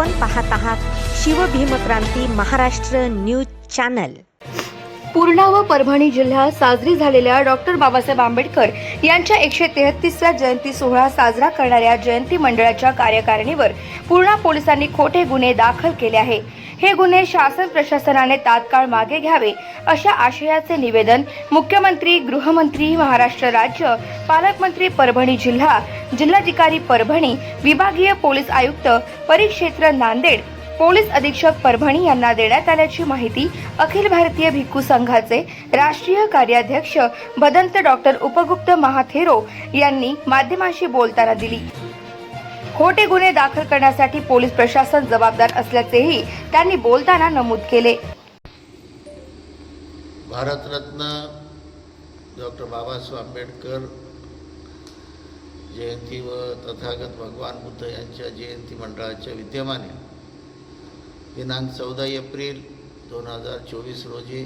आपण पाहत आहात शिवभीमक्रांती महाराष्ट्र न्यूज चॅनल. पूर्णा व परभणी जिल्ह्यात साजरी झालेल्या डॉक्टर बाबासाहेब आंबेडकर यांच्या एकशे तेहतीसव्या जयंती सोहळा साजरा करणाऱ्या जयंती मंडळाच्या कार्यकारिणीवर पूर्णा पोलिसांनी खोटे गुन्हे दाखल केले आहे हे गुन्हे शासन प्रशासनाने तात्काळ मागे घ्यावे अशा आशयाचे निवेदन मुख्यमंत्री गृहमंत्री महाराष्ट्र राज्य पालकमंत्री परभणी जिल्हा जिल्हाधिकारी परभणी विभागीय पोलीस आयुक्त परिक्षेत्र नांदेड पोलीस अधीक्षक परभणी यांना देण्यात आल्याची माहिती अखिल भारतीय भिक्खू संघाचे राष्ट्रीय कार्याध्यक्ष भदंत डॉक्टर उपगुप्त महाथेरो यांनी माध्यमांशी बोलताना दिली. खोटे गुन्हे दाखल करण्यासाठी पोलीस प्रशासन जबाबदार असल्याचेही त्यांनी बोलताना नमूद केले. भारतरत्न डॉक्टर बाबासाहेब आंबेडकर जयंती व तथागत भगवान बुद्ध यांच्या जयंती मंडळाच्या विद्यमाने दिनांक चौदा एप्रिल दोन हजार चोवीस रोजी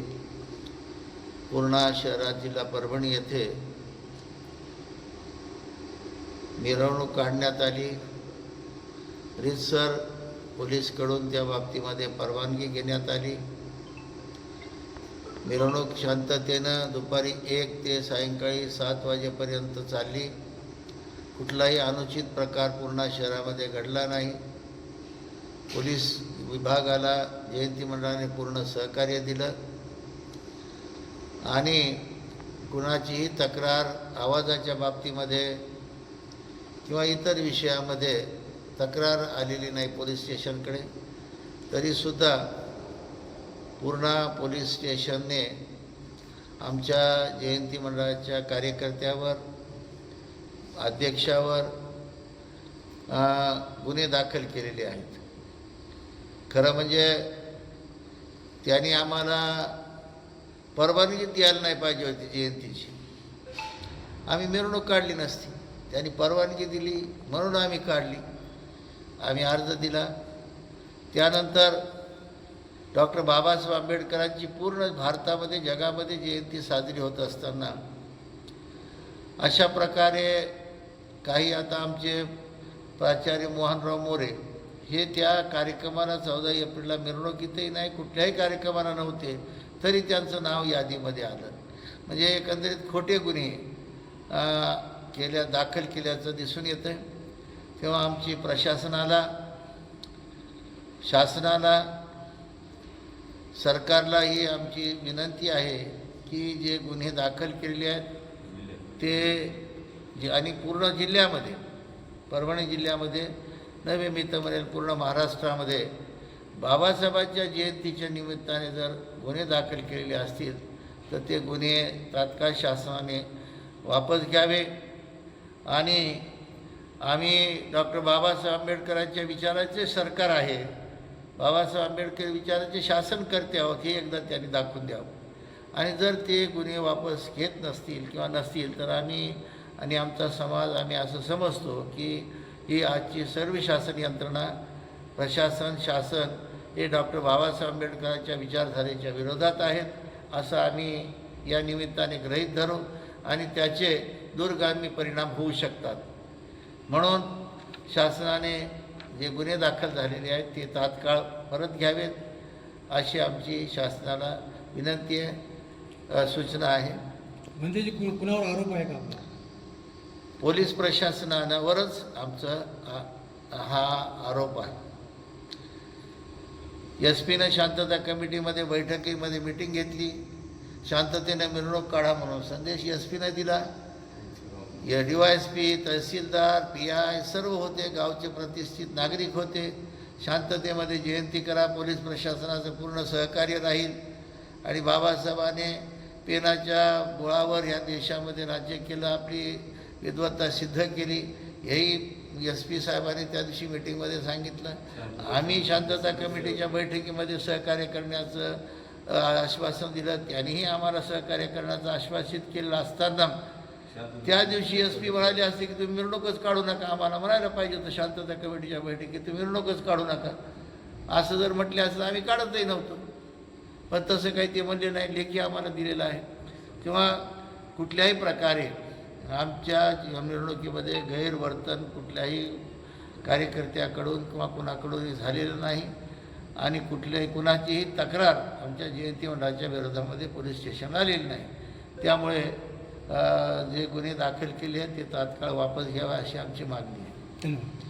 पूर्णा शहरात जिल्हा परभणी येथे मिरवणूक काढण्यात आली. रितसर पोलीसकडून त्या बाबतीमध्ये परवानगी घेण्यात आली. मिरवणूक शांततेनं दुपारी एक ते सायंकाळी सात वाजेपर्यंत चालली. कुठलाही अनुचित प्रकार पूर्णा शहरामध्ये घडला नाही. पोलीस विभागाला जयंती मंडळाने पूर्ण सहकार्य दिलं. आणि कुणाचीही तक्रार आवाजाच्या बाबतीमध्ये किंवा इतर विषयामध्ये तक्रार आलेली नाही पोलीस स्टेशनकडे. तरीसुद्धा पूर्णा पोलीस स्टेशनने आमच्या जयंती मंडळाच्या कार्यकर्त्यावर अध्यक्षावर गुन्हे दाखल केलेले आहेत. खरं म्हणजे त्यांनी आम्हाला परवानगी द्यायला नाही पाहिजे होती जयंतीची. आम्ही मिरवणूक काढली नसती. त्यांनी परवानगी दिली म्हणून आम्ही काढली. आम्ही अर्ज दिला. त्यानंतर डॉक्टर बाबासाहेब आंबेडकरांची पूर्ण भारतामध्ये जगामध्ये जयंती साजरी होत असताना अशा प्रकारे काही आता आमचे प्राचार्य मोहनराव मोरे हे त्या कार्यक्रमाला चौदा एप्रिलला मिरवणुकीतही नाही कुठल्याही कार्यक्रमाला नव्हते तरी त्यांचं नाव यादीमध्ये आलं. म्हणजे एकंदरीत खोटे गुन्हे केल्या दाखल केल्याचं दिसून येतं तेव्हा आमची प्रशासनाला शासनाला सरकारला ही आमची विनंती आहे की जे गुन्हे दाखल केलेले आहेत ते जे आणि पूर्ण जिल्ह्यामध्ये परभणी जिल्ह्यामध्ये नवे मी तर म्हणेल पूर्ण महाराष्ट्रामध्ये बाबासाहेबांच्या जयंतीच्या निमित्ताने जर गुन्हे दाखल केलेले असतील तर ते गुन्हे तात्काळ शासनाने वापस घ्यावे आणि आम्ही डॉक्टर बाबासाहेब आंबेडकरांच्या विचाराचे सरकार आहे. बाबासाहेब आंबेडकर विचाराचे शासन करते आहोत हे एकदा त्यांनी दाखवून द्यावं. आणि जर ते गुन्हे वापस घेत नसतील किंवा नसतील तर आम्ही आणि आमचा समाज आम्ही असं समजतो की ही आजची सर्व शासन यंत्रणा प्रशासन शासन हे डॉक्टर बाबासाहेब आंबेडकरांच्या विचारधारेच्या विरोधात आहेत असं आम्ही या निमित्ताने ग्रहीत धरू आणि त्याचे दूरगामी परिणाम होऊ शकतात. म्हणून शासनाने जे गुन्हे दाखल झालेले आहेत ते तात्काळ परत घ्यावेत अशी आमची शासनाला विनंती आहे सूचना आहे. म्हणजे कुणावर आरोप आहे का? पोलीस प्रशासनावरच आमचा हा- आरोप आहे. एस पीनं शांतता कमिटीमध्ये बैठकीमध्ये मिटिंग घेतली. शांततेनं मिरवणूक काढा म्हणून संदेश एस पीनं दिला. डी वाय एस पी तहसीलदार पी आय सर्व होते गावचे प्रतिष्ठित नागरिक होते. शांततेमध्ये जयंती करा पोलीस प्रशासनाचं पूर्ण सहकार्य राहील. आणि बाबासाहेबाने पेनाच्या बुळावर या देशामध्ये राज्य केलं आपली विद्वत्ता सिद्ध केली. हेही एस पी साहेबांनी त्या दिवशी मिटिंगमध्ये सांगितलं. आम्ही शांतता कमिटीच्या बैठकीमध्ये सहकार्य करण्याचं आश्वासन दिलं. त्यांनीही आम्हाला सहकार्य करण्याचं आश्वासित केलं असताना त्या दिवशी एस पी म्हणाले असते की तुम्ही मिरवणूकच काढू नका आम्हाला म्हणायला पाहिजे होतं शांतता कमिटीच्या बैठकीत तुम्ही मिरवणूकच काढू नका. असं जर म्हटले असं तर आम्ही काढतही नव्हतो. पण तसं काही ते म्हणले नाही लेखी आम्हाला दिलेलं आहे. किंवा कुठल्याही प्रकारे आमच्या मिरवणुकीमध्ये गैरवर्तन कुठल्याही कार्यकर्त्याकडून किंवा कुणाकडूनही झालेलं नाही. आणि कुठल्याही कुणाचीही तक्रार आमच्या जयंती मंडळाच्या विरोधामध्ये पोलीस स्टेशनला आलेली नाही. त्यामुळे जे गुन्हे दाखल केले आहेत ते तात्काळ वापस घ्यावे अशी आमची मागणी आहे. धन्यवाद